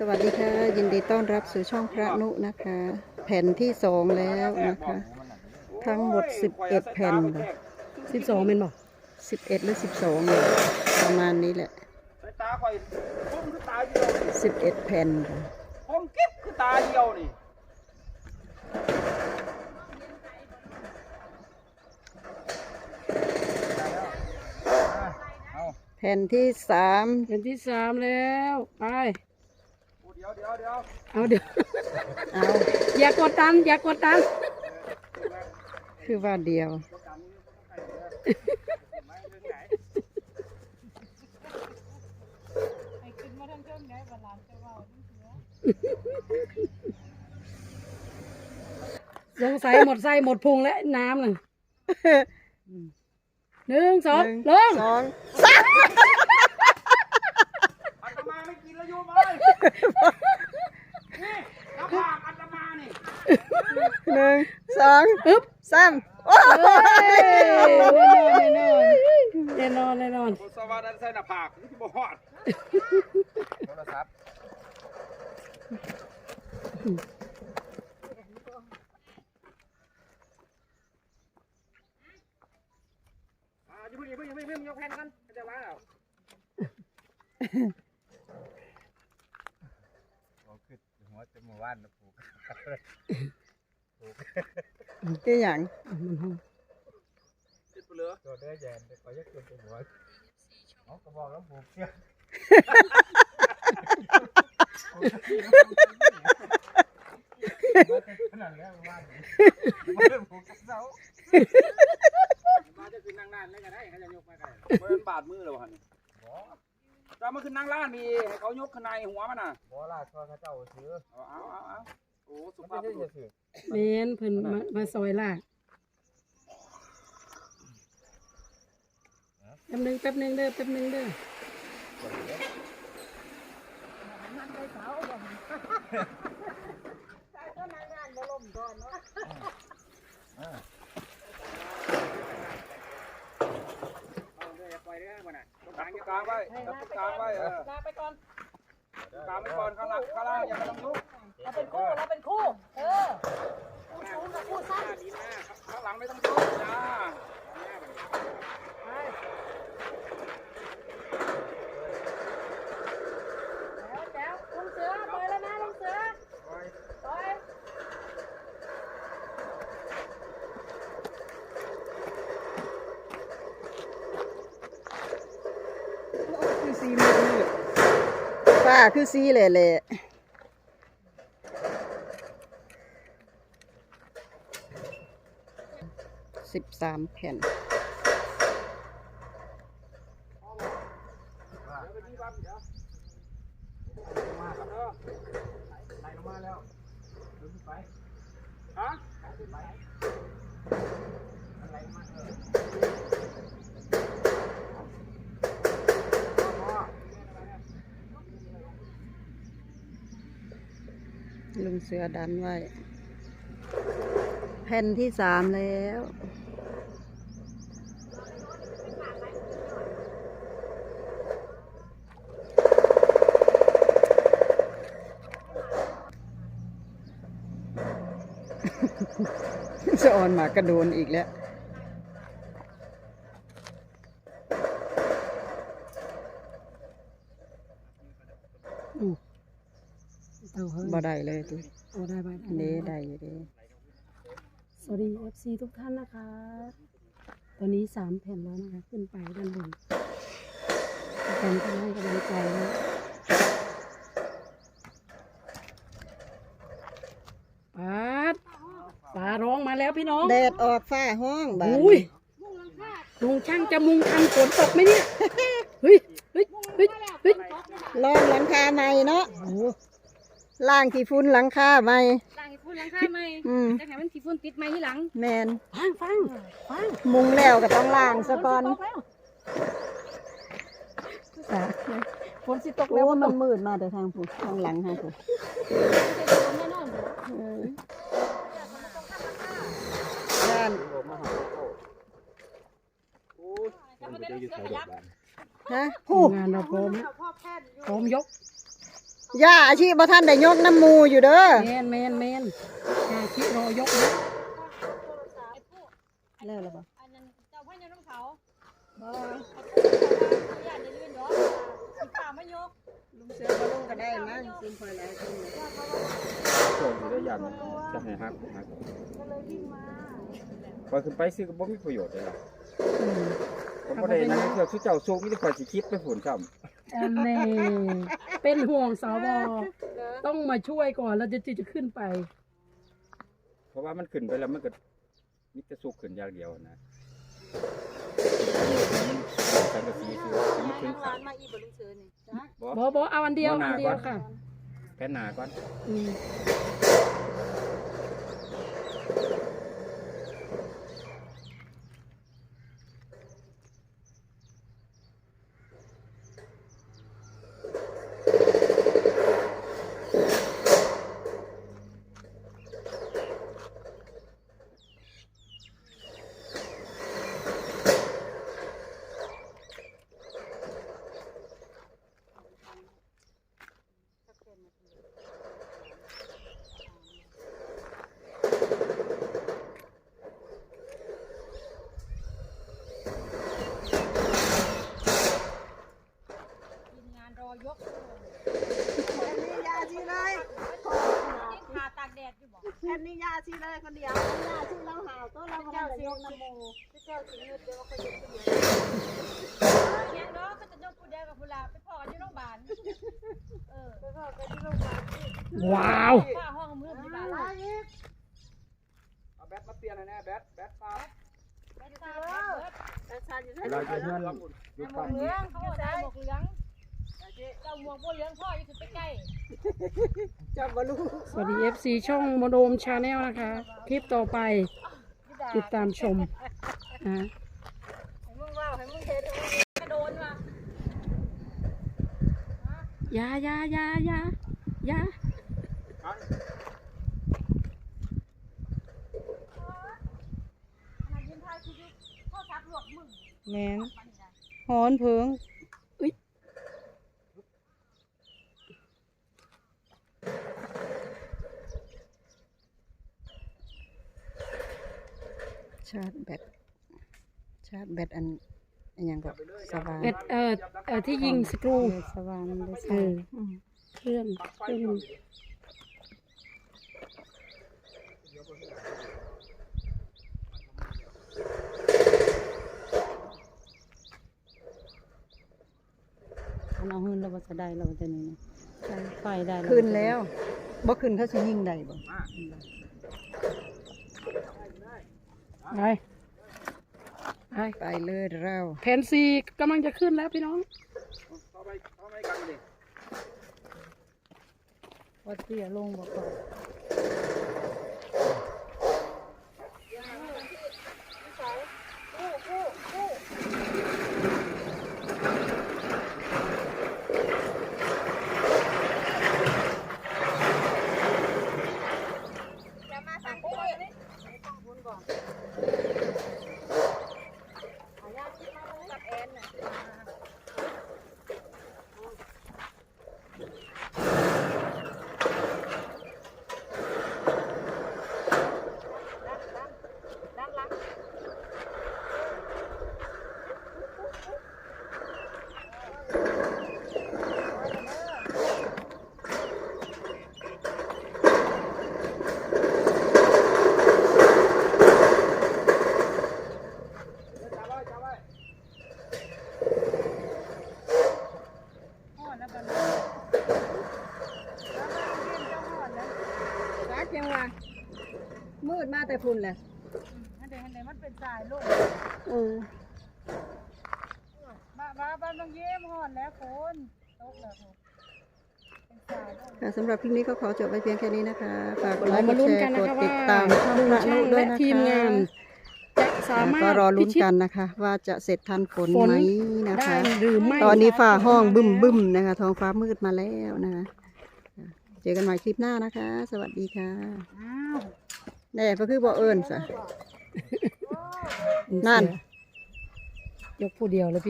สวัสดีค่ะ ยินดีต้อนรับสู่ช่องพระนุนะคะ แผ่นที่สองแล้วนะคะ ทั้งหมด11แผ่นค่ะสิบสองเป็นบอก11หรือ12เนี่ยประมาณนี้แหละสายตาข่อยคมคือตาเดียวนี่11แผ่นค่ะคมกิ๊บคือตาเดียวนี่แผ่นที่สามเป็นที่สามแล้ว ไปโอ้ เดี๋ยวเดี๋ยวเดี๋ยวเอาเดี๋ยวเอาอย่ากดดันอย่ากดดันคือว่าเดียวสงสัยหมดไส้หมดพุงและน้ำหนึ่งหนึ่งสองหนึ่งลงสองอัตมาไม่กินแล้วโยมเอ้ยนี่น้ำผากอัตมานี่ หนึ่งส องอึ๊บสามโอ้เฮ้ยแน่นอนแน่นอนแน่นอนคนสวัสดิ์ใส่หน้าผากนี่ที่บ่ฮอดโทรศัพท์อ่าอย่าเพิ่งอย่าเพิ่งอย่าเพิ่งอย่าเพิ่งยกแผ่นกันจะว่าแล้วเราขึ้นหัวจะมาว่านนะผูก คืออย่างติดไปเหลือตัวเด้อแยนแต่ก็ยักขึ้นไปหัวเอากระบอกแล้วผูกเชือกขนาดนี้ว่านมันผูกกับเสามาจะขึ้นนั่งร้านได้ก็ได้เขาจะยกมาก็ได้เบิ่นบาดมือแล้วหั่นนี่บ่จะมาขึ้นนั่งร้านมีให้เขายกข้างในหัวมันน่ะบ่ลาดก็เขาเจ้าซื้อเอาเอาเอาเอาโอ้สุมันภาพไม่บุใช่รุษ จะซื้อเมนเพิ่นมามาซอยลากแป๊บหนึงแป๊บหนึงเด้อแป๊บหนึงเด้อเอาเดี๋ยวอย่าปล่อยเด้อบ่น่ะตรงกลางตรงกลางไว้ตรงกลางไว้เออลาไปก่อน ตรงกลางไว้ก่อนข้างหลังข้างล่างอย่าไปต้องยุบเราเป็นคู่เราเป็นคู่ เออคู่สูงกับคู่สั้นดีนะข้างหลังไม่ต้องยุบจ้า แล้วแจ๋วลุงเสือปล่อยแล้วนะลุงเสือปล่อย คือสีมืดมืด ฟ้าคือสีแหล่แหล่สิบสามแผ่น ไหลลงมาแล้วดึงไป ฮะ มันไหลมาเออ ลุงเสือดันไว้ แผ่นที่สามแล้ว จะออนหมากระโดนอีกแล้ว เอาเฮ้ย บ่ ได้เลยตุเอาได้ไปเด้ได้อยู่เด้สวัสดี FC ทุกท่านนะคะ ตอนนี้สามแผ่นแล้วนะคะ ขึ้นไปด้านบนทุกคนก็ให้กำลังใจนะปาดปลาร้องมาแล้วพี่น้องแดดออกฟ้าห้องบาดอุ้ยนี้ลุงช่างจะมุงทันฝนตกไหมเนี่ย เฮ้ย เฮ้ย เฮ้ย เฮ้ย ลองหลังคาใหม่เนาะ ล่างขี้ฝุ่นหลังคาใหม่หลังพูดหลังคาไหมอืม จะให้มันสีฝุ่นติดไหมที่หลังแมนฟังฟังฟังมุงแล้วก็ต้องล้างซะก่อนฝนสิตกโอ้แล้วมันมืดมาแต่ทางผู้ทางหลังฮะผู้แน่นอนเออย่านฮะผู้งานเราพร้อมแล้วพร้อมยก ย่าอาชีพบ่ท่านได้ยกน้ำมูอยู่เด้อแมนแมนแมนชาคิรอยกนะแล้วล่ะบ่อันนั้นเจ้าพ่อยังน้ำเขาบ่บ่ญาติในเรื่องเนาะสิฝ่ามายกลุงเสือบ่ลงก็ได้มั้งซิมพอหลายคนโซ่อยู่ได้ยันจะให้ฮักฮักพอขึ้นไปซื้อก็บ่มีประโยชน์เลยล่ะอืมผมบ่ได้นั่งเที่ยวสุเจ้าสูงมีแต่ข่อยสิคิดไปฝุ่นซ้ำ อันนี้เป็นห่วงสวต้องมาช่วยก่อนแล้วจะจะขึ้นไป เพราะว่ามันขึ้นไปแล้วมันก็มีแต่สุกขึ้นอย่างเดียวนะสังกะสีคือมันขึ้นขาดมาอีบ่ลุงเสือนี่บ่บอบอเอาอันเดียวเอาหน้าอันเดียวก่อนค่ะแผ่นหน้าก่อน อืม ทีมงานรอยก ยาชีเลย ที่ขาตากแดด อยู่บ่แอนนี่ยาชีเลยคนเดียวยาชีเราหาวตัวเราบ่ได้ยกน้ำมูเจ้าสิเงินเดี๋ยวเขาจะขึ้นมายังเนาะก็จะยกผู้ใดกับผู้ลาไปพ่อกันที่โรงพยาบาลเออไปพ่อกันที่โรงพยาบาลว้าวป้าห้องมือที่บ้านเอาแบตมาเปลี่ยนหน่อยนะแบตแบตฟ้าไปตามเบิดเวลาจะเฮือนอยู่หมปั๊วมกเหลืองเขาบอกได้หมวกเหลือง เจ้าหมวกบัวเหลืองพ่ออยู่สุดใกล้เจ้าบ่รู้สวัสดี FC ช่องโมโดมชาแนลนะคะ คลิปต่อไปติดตามชมอ่าให้มึงว่าให้มึงเห็นกระโดนว่ะอยาอยาอยาอยาอยาขนาดยืนถ่ายคลิปอยู่พ่อทับหลวกมึงแม่นหอนเพิงาร์จแบตชาร์จแบตอันอันหยังก็สว่างเอ็ดเออเออที่ยิงสกรูเออสว่างเลยเอออืมเครื่องเครื่อง มันเอาหืนแล้วว่าจะได้เราจะนี่นะไฟได้ ขึ้นแล้วบ่ขึ้นเขาสิยิงได้บ่ ไปไปไปเลยเราแผนซีกำลังจะขึ้นแล้วพี่น้องเข้าไปเข้าไปกันดิว่าเตี้ยลงบอกก่อน จับไว้จับไว้ รักยังวะ มืดมาแต่พุ่นแหละฮันเดฮันเดมันเป็นสายลูกเออมามาบ้านบางเยี่ยมหอนแล้วคนตกแล้วคนเป็นสายลูก ค่ะสำหรับคลิปนี้ก็ขอจบไปเพียงแค่นี้นะคะ ฝากกดไลเราค์กมาดลุ้นแชกันร์นะกดคะติว่าดตามช่องลุงพระช่านุงด้วยและนะคะทีมงานจะสามารถก็รอลุ้นพิชิตกันนะคะ ว่าจะเสร็จทันฝนฝนไหมนะได้คะ หรือไม่ ตอนนี้ฟ้าห้องบึ้มบึ้มนะคะ ท้องฟ้ามืดมาแล้วนะคะ เจอกันใหม่คลิปหน้านะคะ สวัสดีค่ะ แน่ก็คือบ่เอิญสะนั่น ยกผู้เดียวแล้วพี่